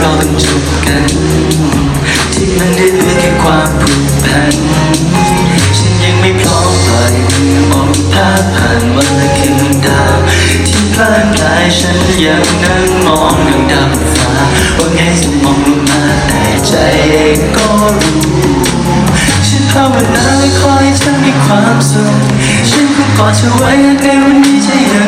เราต้องจบกัน ที่มันได้เหลือแค่ความผูกพัน ฉันยังไม่พร้อมปล่อยมือมองภาพผ่านวันและคืนดาว ที่พลางกายฉันยังนั่งมองดวงดาวฟ้าว่าไงจะมองลงมาแต่ใจเองก็รู้ฉันภาวนาคอยเธอมีความสุขฉันก็กอดเธอไว้ในวันนี้จะยัง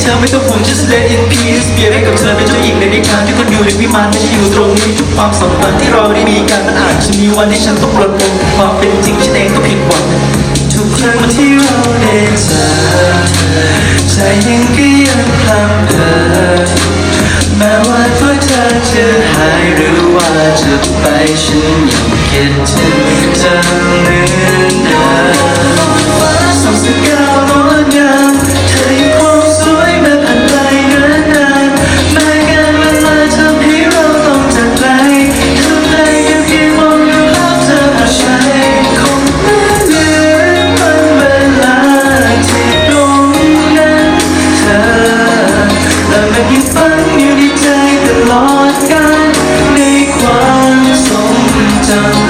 เธอไม่ต้องห่วง just let in peace เปรียบให้กับเธอเป็นเจ้าหญิงในนิทานที่คนอยู่ในวิมานไม่ได้อยู่ตรงนี้ทุกความสัมพันธ์ที่เราได้มีกันมันอาจจะมีวันที่ฉันต้องปลดปลงความเป็นจริงฉันเองก็ผิดหวังทุกครั้งที่เราได้เจอใจยังก็ยังพลัมเพอแม้ว่าตัวเธอจะหายหรือว่าจะไปฉันยังคิดถึงเธอ sun